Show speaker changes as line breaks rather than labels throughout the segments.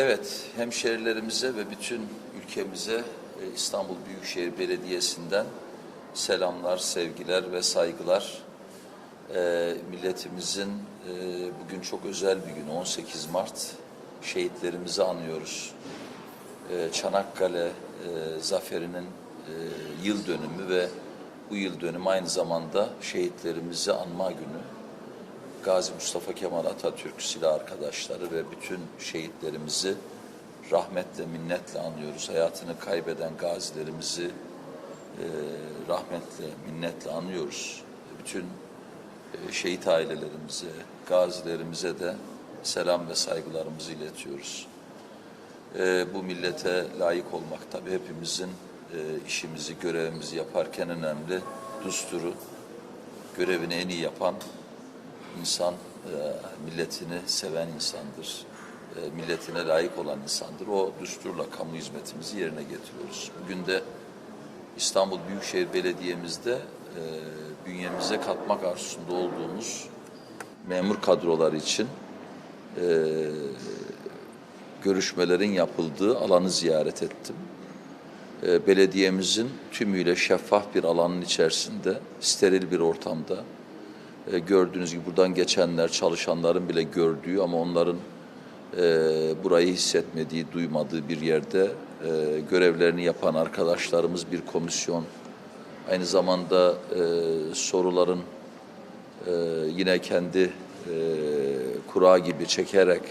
Evet, hemşerilerimize ve bütün ülkemize e, İstanbul Büyükşehir Belediyesi'nden selamlar, sevgiler ve saygılar. E, milletimizin e, bugün çok özel bir gün, 18 Mart. Şehitlerimizi anıyoruz. E, Çanakkale e, zaferinin e, yıl dönümü ve bu yıl dönümü aynı zamanda şehitlerimizi anma günü. Gazi Mustafa Kemal Atatürk silah arkadaşları ve bütün şehitlerimizi rahmetle, minnetle anıyoruz. Hayatını kaybeden gazilerimizi e, rahmetle, minnetle anıyoruz. Bütün e, şehit ailelerimize, gazilerimize de selam ve saygılarımızı iletiyoruz. E, bu millete layık olmak tabii hepimizin e, işimizi, görevimizi yaparken önemli. Dusturu, görevini en iyi yapan insan e, milletini seven insandır. E, milletine layık olan insandır. O düsturla kamu hizmetimizi yerine getiriyoruz. Bugün de İstanbul Büyükşehir Belediye'mizde e, bünyemize katmak arzusunda olduğumuz memur kadroları için görüşmelerin yapıldığı alanı ziyaret ettim. Belediyemizin tümüyle şeffaf bir alanın içerisinde, steril bir ortamda, e, gördüğünüz gibi buradan geçenler, çalışanların bile gördüğü ama onların e, burayı hissetmediği, duymadığı bir yerde e, görevlerini yapan arkadaşlarımız bir komisyon. Aynı zamanda soruların yine kendi kura gibi çekerek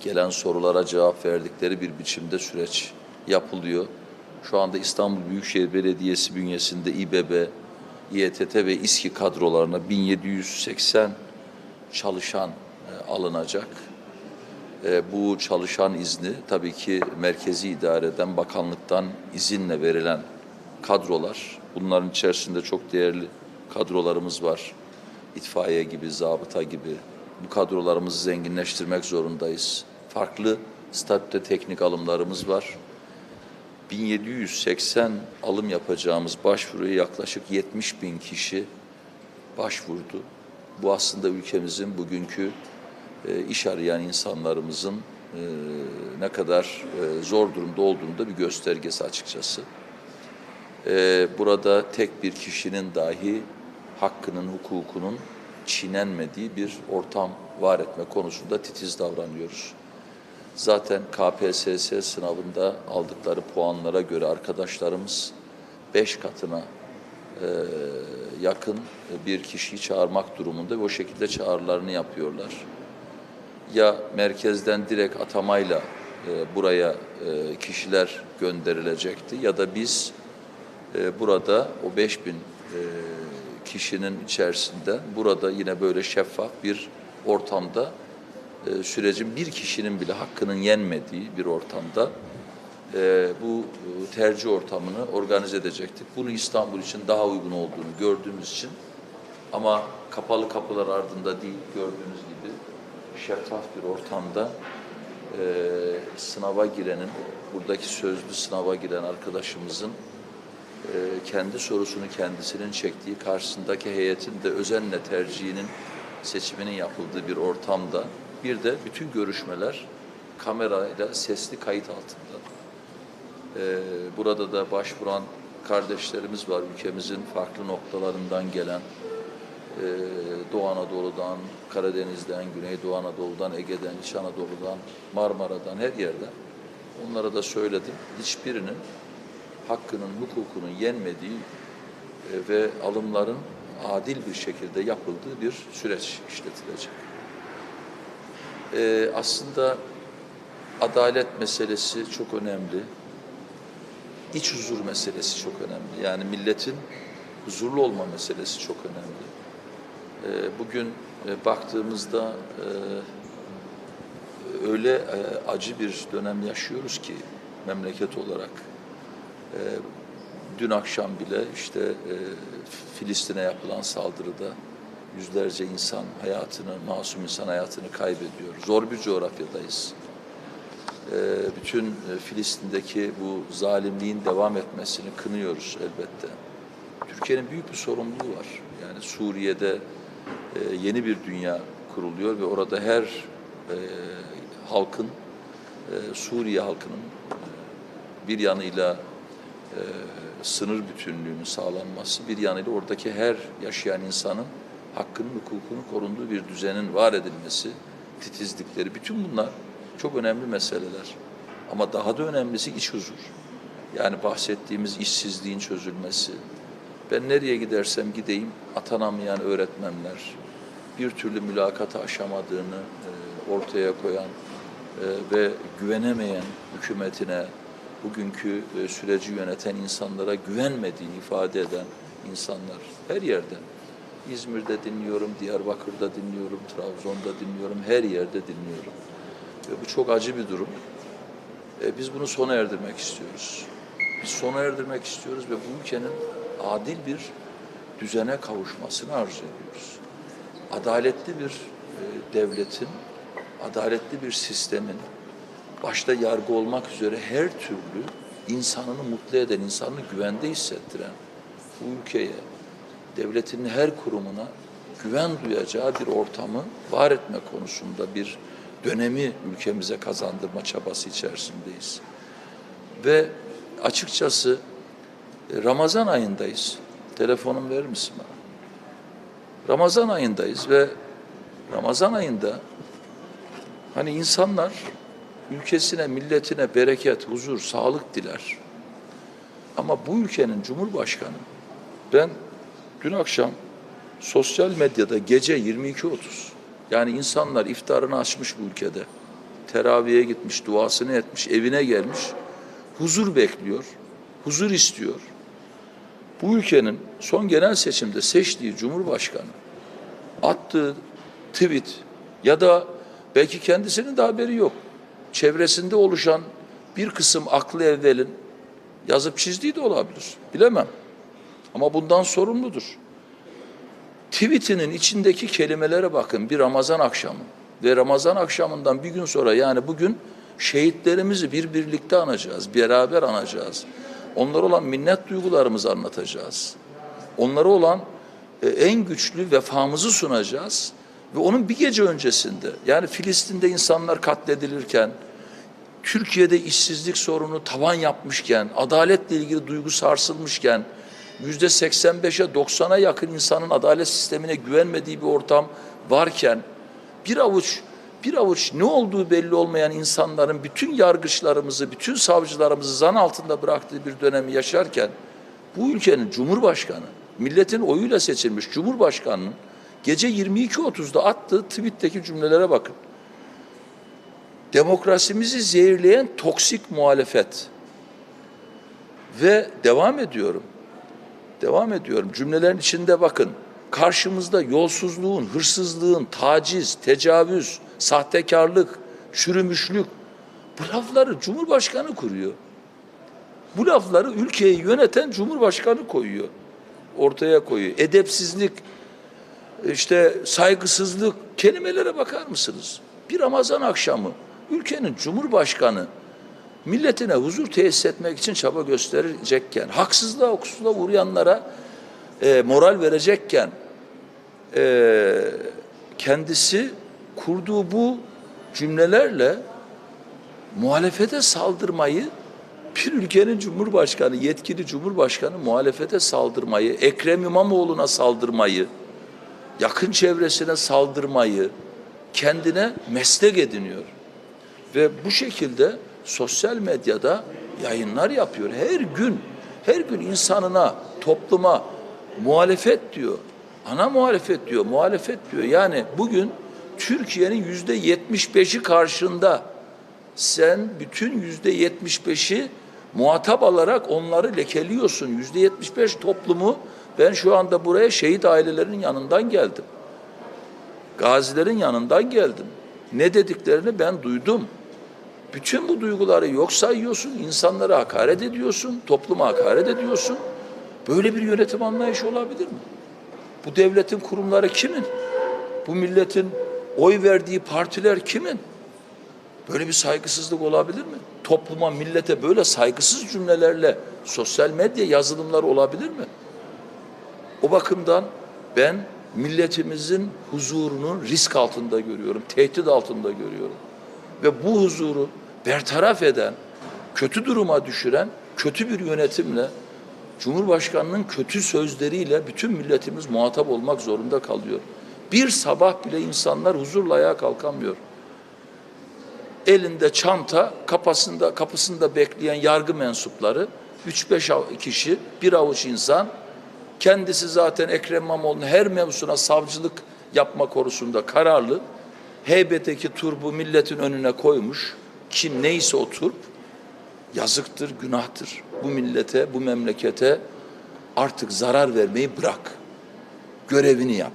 gelen sorulara cevap verdikleri bir biçimde süreç yapılıyor. Şu anda İstanbul Büyükşehir Belediyesi bünyesinde İBB, İETT ve İSKİ kadrolarına 1780 çalışan e, alınacak. E, bu çalışan izni tabii ki merkezi idareden, bakanlıktan izinle verilen kadrolar. Bunların içerisinde çok değerli kadrolarımız var. İtfaiye gibi, zabıta gibi. Bu kadrolarımızı zenginleştirmek zorundayız. Farklı statüde teknik alımlarımız var. 1780 alım yapacağımız başvuruya yaklaşık 70 bin kişi başvurdu. Bu aslında ülkemizin bugünkü e, iş arayan insanlarımızın e, ne kadar e, zor durumda olduğunu da bir göstergesi açıkçası. Burada tek bir kişinin dahi hakkının, hukukunun çiğnenmediği bir ortam var etme konusunda titiz davranıyoruz. Zaten KPSS sınavında aldıkları puanlara göre arkadaşlarımız beş katına e, yakın bir kişiyi çağırmak durumunda ve o şekilde çağrılarını yapıyorlar. Ya merkezden direkt atamayla e, buraya e, kişiler gönderilecekti ya da biz e, burada o 5000 e, kişinin içerisinde burada yine böyle şeffaf bir ortamda e, sürecin bir kişinin bile hakkının yenmediği bir ortamda e, bu e, tercih ortamını organize edecektik. Bunu İstanbul için daha uygun olduğunu gördüğümüz için ama kapalı kapılar ardında değil gördüğünüz gibi şeffaf bir ortamda e, sınava girenin, buradaki sözlü sınava giren arkadaşımızın e, kendi sorusunu kendisinin çektiği karşısındaki heyetin de özenle tercihinin seçiminin yapıldığı bir ortamda bir de bütün görüşmeler kamerayla sesli kayıt altında. Ee, burada da başvuran kardeşlerimiz var ülkemizin farklı noktalarından gelen ee, Doğu Anadolu'dan, Karadeniz'den, Güneydoğu Anadolu'dan, Ege'den, İç Anadolu'dan, Marmara'dan her yerden. Onlara da söyledim. Hiçbirinin hakkının, hukukunun yenmediği e, ve alımların adil bir şekilde yapıldığı bir süreç işletilecek. Ee, aslında adalet meselesi çok önemli. İç huzur meselesi çok önemli. Yani milletin huzurlu olma meselesi çok önemli. Ee, bugün e, baktığımızda e, öyle e, acı bir dönem yaşıyoruz ki memleket olarak. E, dün akşam bile işte e, Filistin'e yapılan saldırıda yüzlerce insan hayatını, masum insan hayatını kaybediyor. Zor bir coğrafyadayız. Ee, bütün e, Filistin'deki bu zalimliğin devam etmesini kınıyoruz elbette. Türkiye'nin büyük bir sorumluluğu var. Yani Suriye'de e, yeni bir dünya kuruluyor ve orada her e, halkın Suriye halkının bir yanıyla sınır bütünlüğünün sağlanması, bir yanıyla oradaki her yaşayan insanın hakkının, hukukunun korunduğu bir düzenin var edilmesi, titizlikleri, bütün bunlar çok önemli meseleler. Ama daha da önemlisi iç huzur. Yani bahsettiğimiz işsizliğin çözülmesi. Ben nereye gidersem gideyim atanamayan öğretmenler, bir türlü mülakata aşamadığını e, ortaya koyan e, ve güvenemeyen hükümetine, bugünkü e, süreci yöneten insanlara güvenmediğini ifade eden insanlar her yerde. İzmir'de dinliyorum, Diyarbakır'da dinliyorum, Trabzon'da dinliyorum, her yerde dinliyorum. Ve bu çok acı bir durum. E, biz bunu sona erdirmek istiyoruz. Biz sona erdirmek istiyoruz ve bu ülkenin adil bir düzene kavuşmasını arzu ediyoruz. Adaletli bir e, devletin, adaletli bir sistemin, başta yargı olmak üzere her türlü insanını mutlu eden, insanını güvende hissettiren bu ülkeye, devletin her kurumuna güven duyacağı bir ortamı var etme konusunda bir dönemi ülkemize kazandırma çabası içerisindeyiz. Ve açıkçası e, Ramazan ayındayız. Telefonum verir misin bana? Ramazan ayındayız ve Ramazan ayında hani insanlar ülkesine, milletine bereket, huzur, sağlık diler. Ama bu ülkenin Cumhurbaşkanı ben dün akşam sosyal medyada gece 22.30 yani insanlar iftarını açmış bu ülkede. Teraviye gitmiş, duasını etmiş, evine gelmiş. Huzur bekliyor, huzur istiyor. Bu ülkenin son genel seçimde seçtiği Cumhurbaşkanı attığı tweet ya da belki kendisinin de haberi yok. Çevresinde oluşan bir kısım aklı evvelin yazıp çizdiği de olabilir. Bilemem. Ama bundan sorumludur. Tweetinin içindeki kelimelere bakın bir Ramazan akşamı ve Ramazan akşamından bir gün sonra yani bugün şehitlerimizi bir birlikte anacağız, beraber anacağız. Onlara olan minnet duygularımızı anlatacağız. Onlara olan e, en güçlü vefamızı sunacağız. Ve onun bir gece öncesinde yani Filistin'de insanlar katledilirken, Türkiye'de işsizlik sorunu tavan yapmışken, adaletle ilgili duygu sarsılmışken, yüzde 85'e 90'a yakın insanın adalet sistemine güvenmediği bir ortam varken, bir avuç bir avuç ne olduğu belli olmayan insanların bütün yargıçlarımızı, bütün savcılarımızı zan altında bıraktığı bir dönemi yaşarken, bu ülkenin Cumhurbaşkanı, milletin oyuyla seçilmiş Cumhurbaşkanı'nın gece 22.30'da attığı tweet'teki cümlelere bakın. Demokrasimizi zehirleyen toksik muhalefet. Ve devam ediyorum. Devam ediyorum. Cümlelerin içinde bakın. Karşımızda yolsuzluğun, hırsızlığın, taciz, tecavüz, sahtekarlık, çürümüşlük bu lafları Cumhurbaşkanı kuruyor. Bu lafları ülkeyi yöneten Cumhurbaşkanı koyuyor. Ortaya koyuyor. Edepsizlik, işte saygısızlık kelimelere bakar mısınız? Bir Ramazan akşamı ülkenin Cumhurbaşkanı milletine huzur tesis etmek için çaba gösterecekken, haksızlığa, hukusuzluğa uğrayanlara e, moral verecekken e, kendisi kurduğu bu cümlelerle muhalefete saldırmayı bir ülkenin cumhurbaşkanı, yetkili cumhurbaşkanı muhalefete saldırmayı, Ekrem İmamoğlu'na saldırmayı, yakın çevresine saldırmayı kendine meslek ediniyor. Ve bu şekilde sosyal medyada yayınlar yapıyor. Her gün, her gün insanına, topluma muhalefet diyor. Ana muhalefet diyor, muhalefet diyor. Yani bugün Türkiye'nin yüzde yetmiş beşi karşında sen bütün yüzde yetmiş beşi muhatap alarak onları lekeliyorsun. Yüzde yetmiş beş toplumu ben şu anda buraya şehit ailelerinin yanından geldim. Gazilerin yanından geldim. Ne dediklerini ben duydum. Bütün bu duyguları yok sayıyorsun, insanlara hakaret ediyorsun, topluma hakaret ediyorsun. Böyle bir yönetim anlayışı olabilir mi? Bu devletin kurumları kimin? Bu milletin oy verdiği partiler kimin? Böyle bir saygısızlık olabilir mi? Topluma, millete böyle saygısız cümlelerle sosyal medya yazılımları olabilir mi? O bakımdan ben milletimizin huzurunu risk altında görüyorum, tehdit altında görüyorum. Ve bu huzuru bertaraf eden, kötü duruma düşüren kötü bir yönetimle Cumhurbaşkanının kötü sözleriyle bütün milletimiz muhatap olmak zorunda kalıyor. Bir sabah bile insanlar huzurla ayağa kalkamıyor. Elinde çanta, kapısında kapısında bekleyen yargı mensupları 3-5 kişi, bir avuç insan kendisi zaten Ekrem İmamoğlu'nun her mevzusuna savcılık yapma konusunda kararlı. Heybeteki turbu milletin önüne koymuş. Kim neyse o turp yazıktır, günahtır. Bu millete, bu memlekete artık zarar vermeyi bırak. Görevini yap.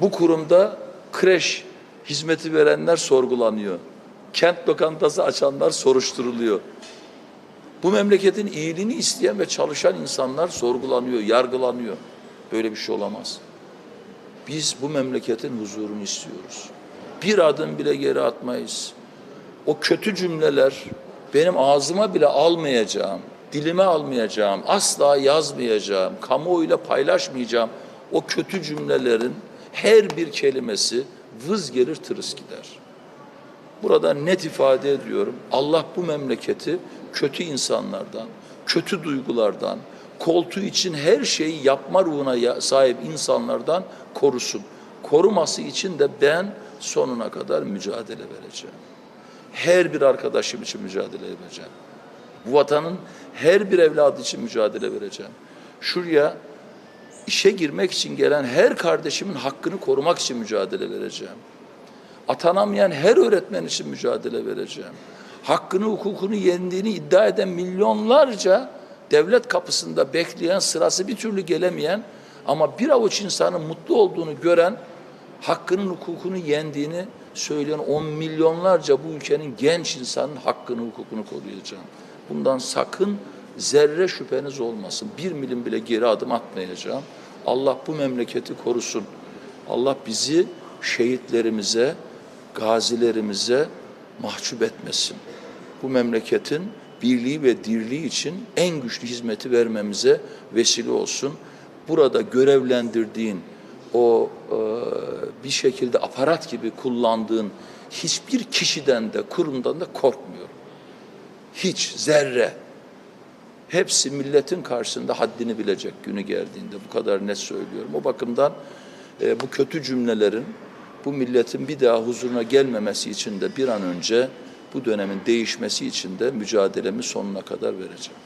Bu kurumda kreş hizmeti verenler sorgulanıyor. Kent lokantası açanlar soruşturuluyor. Bu memleketin iyiliğini isteyen ve çalışan insanlar sorgulanıyor, yargılanıyor. Böyle bir şey olamaz. Biz bu memleketin huzurunu istiyoruz. Bir adım bile geri atmayız. O kötü cümleler benim ağzıma bile almayacağım, dilime almayacağım, asla yazmayacağım, kamuoyuyla paylaşmayacağım o kötü cümlelerin her bir kelimesi vız gelir tırıs gider. Burada net ifade ediyorum. Allah bu memleketi kötü insanlardan, kötü duygulardan, koltuğu için her şeyi yapma ruhuna sahip insanlardan korusun. Koruması için de ben sonuna kadar mücadele vereceğim. Her bir arkadaşım için mücadele vereceğim. Bu vatanın her bir evladı için mücadele vereceğim. Şuraya işe girmek için gelen her kardeşimin hakkını korumak için mücadele vereceğim atanamayan her öğretmen için mücadele vereceğim. Hakkını, hukukunu yendiğini iddia eden milyonlarca devlet kapısında bekleyen, sırası bir türlü gelemeyen ama bir avuç insanın mutlu olduğunu gören, hakkının, hukukunu yendiğini söyleyen on milyonlarca bu ülkenin genç insanın hakkını, hukukunu koruyacağım. Bundan sakın zerre şüpheniz olmasın. Bir milim bile geri adım atmayacağım. Allah bu memleketi korusun. Allah bizi şehitlerimize, gazilerimize mahcup etmesin. Bu memleketin birliği ve dirliği için en güçlü hizmeti vermemize vesile olsun. Burada görevlendirdiğin o e, bir şekilde aparat gibi kullandığın hiçbir kişiden de kurumdan da korkmuyorum. Hiç zerre. Hepsi milletin karşısında haddini bilecek günü geldiğinde bu kadar net söylüyorum. O bakımdan e, bu kötü cümlelerin bu milletin bir daha huzuruna gelmemesi için de bir an önce bu dönemin değişmesi için de mücadelemi sonuna kadar vereceğim.